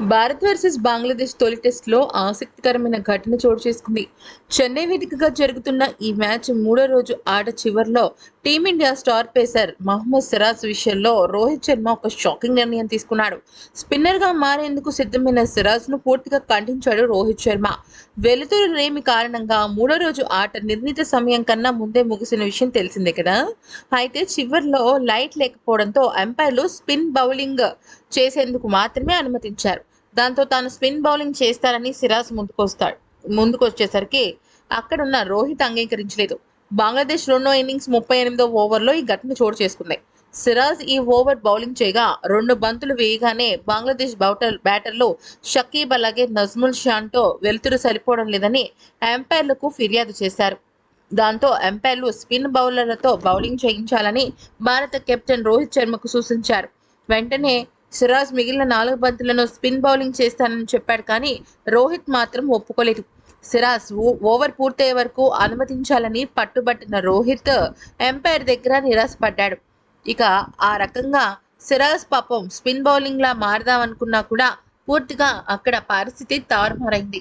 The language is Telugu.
భారత్ వర్సెస్ బంగ్లాదేశ్ తొలి టెస్ట్లో ఆసక్తికరమైన ఘటన చోటు చేసుకుంది. చెన్నై వేదికగా జరుగుతున్న ఈ మ్యాచ్ మూడో రోజు ఆట చివర్లో team India star pacer Mohammed Siraj విషయంలో రోహిత్ శర్మ ఒక షాకింగ్ నిర్ణయం తీసుకున్నాడు. స్పిన్నర్గా మారేందుకు సిద్ధమైన సిరాజ్ను పూర్తిగా ఖండించాడు రోహిత్ శర్మ. వెలుతురు రేమి కారణంగా మూడో రోజు ఆట నిర్ణీత సమయం కన్నా ముందే ముగిసిన విషయం తెలిసిందే కదా? అయితే చివర్లో లైట్ లేకపోవడంతో అంపైర్లు స్పిన్ బౌలింగ్ చేసేందుకు మాత్రమే అనుమతించారు. దాంతో తాను స్పిన్ బౌలింగ్ చేస్తారని సిరాజ్ ముందుకొస్తాడు. ముందుకొచ్చేసరికి అక్కడున్న రోహిత్ అంగీకరించలేదు. బంగ్లాదేశ్ రెండో ఇన్నింగ్స్ ముప్పై ఎనిమిదో ఓవర్లో ఈ ఘటన చోటు చేసుకుంది. సిరాజ్ ఈ ఓవర్ బౌలింగ్ చేయగా రెండు బంతులు వేయగానే బంగ్లాదేశ్ బౌటర్ బ్యాటర్లు షకీబ్ అలాగే నజ్ముల్ షాన్తో వెలుతురు సరిపోవడం లేదని అంపైర్లకు ఫిర్యాదు చేశారు. దాంతో అంపైర్లు స్పిన్ బౌలర్లతో బౌలింగ్ చేయించాలని భారత కెప్టెన్ రోహిత్ శర్మకు సూచించారు. వెంటనే సిరాజ్ మిగిలిన నాలుగు బంతులను స్పిన్ బౌలింగ్ చేస్తానని చెప్పాడు కానీ రోహిత్ మాత్రం ఒప్పుకోలేదు. సిరాజ్ ఓవర్ పూర్తయ్యే వరకు అనుమతించాలని పట్టుబట్టిన రోహిత్ ఎంపైర్ దగ్గర నిరాశపడ్డాడు. ఇక ఆ రకంగా సిరాజ్ పాపం స్పిన్ బౌలింగ్ లా కూడా పూర్తిగా అక్కడ పరిస్థితి తారుమారైంది.